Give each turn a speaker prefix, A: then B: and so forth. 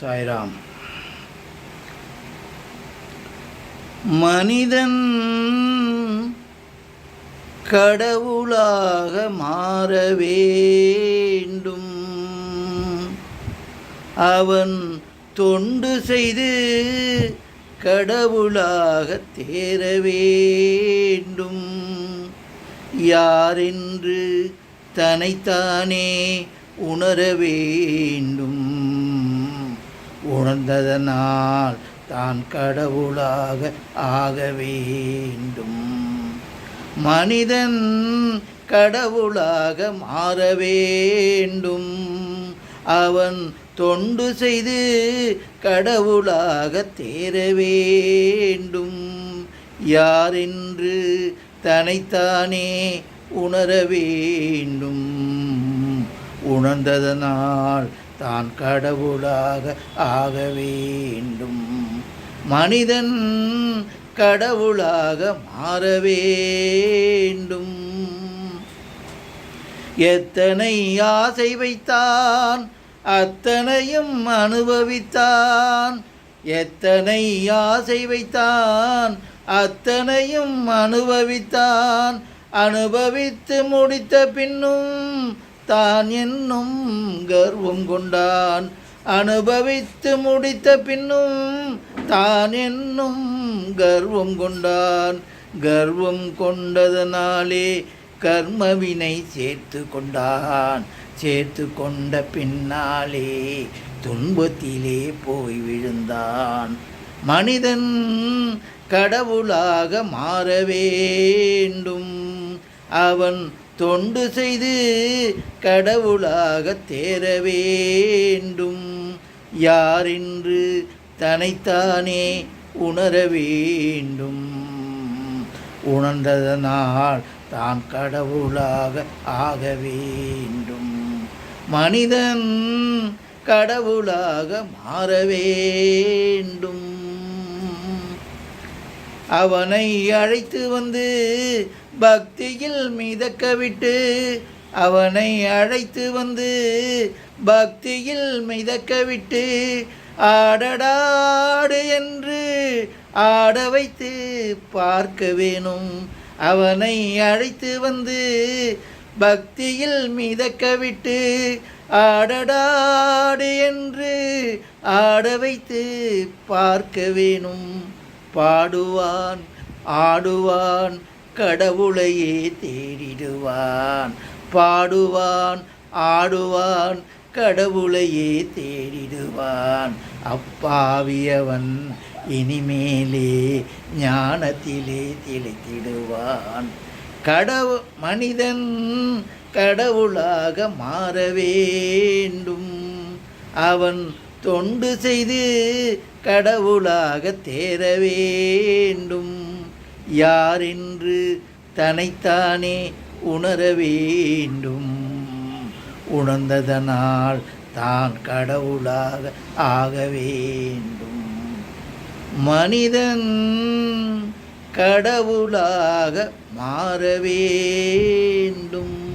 A: சாய்ராம். மனிதன் கடவுளாக மாற வேண்டும். அவன் தொண்டு செய்து கடவுளாக தேர வேண்டும். யாரென்று தன்னைத்தானே உணர வேண்டும். உணர்ந்ததனால் தான் கடவுளாக ஆக வேண்டும். மனிதன் கடவுளாக மாற வேண்டும். அவன் தொண்டு செய்து கடவுளாக தேர வேண்டும். யாரென்று தன்னைத்தானே உணர வேண்டும். உணர்ந்ததனால் தான் கடவுளாக ஆக வேண்டும். மனிதன் கடவுளாக மாற வேண்டும். எத்தனை ஆசை வைத்தான் அத்தனையும் அனுபவித்தான். எத்தனை ஆசை வைத்தான் அத்தனையும் அனுபவித்தான். அனுபவித்து முடித்த பின்னும் தான் என்னும் கர்வம் கொண்டான். அனுபவித்து முடித்த பின்னும் தான் என்னும் கர்வம் கொண்டான். கர்வம் கொண்டதனாலே கர்மவினை சேர்த்து கொண்டான். சேர்த்து கொண்ட பின்னாலே துன்பத்திலே போய் விழுந்தான். மனிதன் கடவுளாக மாற வேண்டும். அவன் தொண்டு செய்து கடவுளாக தேர வேண்டும். யாரென்று தன்னைத்தானே உணர வேண்டும். உணர்ந்ததனால் தான் கடவுளாக ஆக வேண்டும். மனிதன் கடவுளாக மாற வேண்டும். அவனை அழைத்து வந்து பக்தியில் மிதக்க விட்டு அவனை அழைத்து வந்து பக்தியில் மிதக்க விட்டு ஆடடாடு என்று ஆட வைத்து பார்க்க வேணும். அவனை அழைத்து வந்து பக்தியில் மிதக்க விட்டு ஆடடாடு என்று ஆட வைத்து பார்க்க வேணும். பாடுவான் ஆடுவான் கடவுளையே தேடிடுவான். பாடுவான் ஆடுவான் கடவுளையே தேடிடுவான். அப்பாவியவன் இனிமேலே ஞானத்திலே திளைத்திடுவான். கடவு மனிதன் கடவுளாக மாற வேண்டும். அவன் தொண்டு செய்து கடவுளாக தேர வேண்டும். யாரென்று தன்னைத்தானே உணர வேண்டும். உணர்ந்ததனால் தான் கடவுளாக ஆக வேண்டும். மனிதன் கடவுளாக மாற வேண்டும்.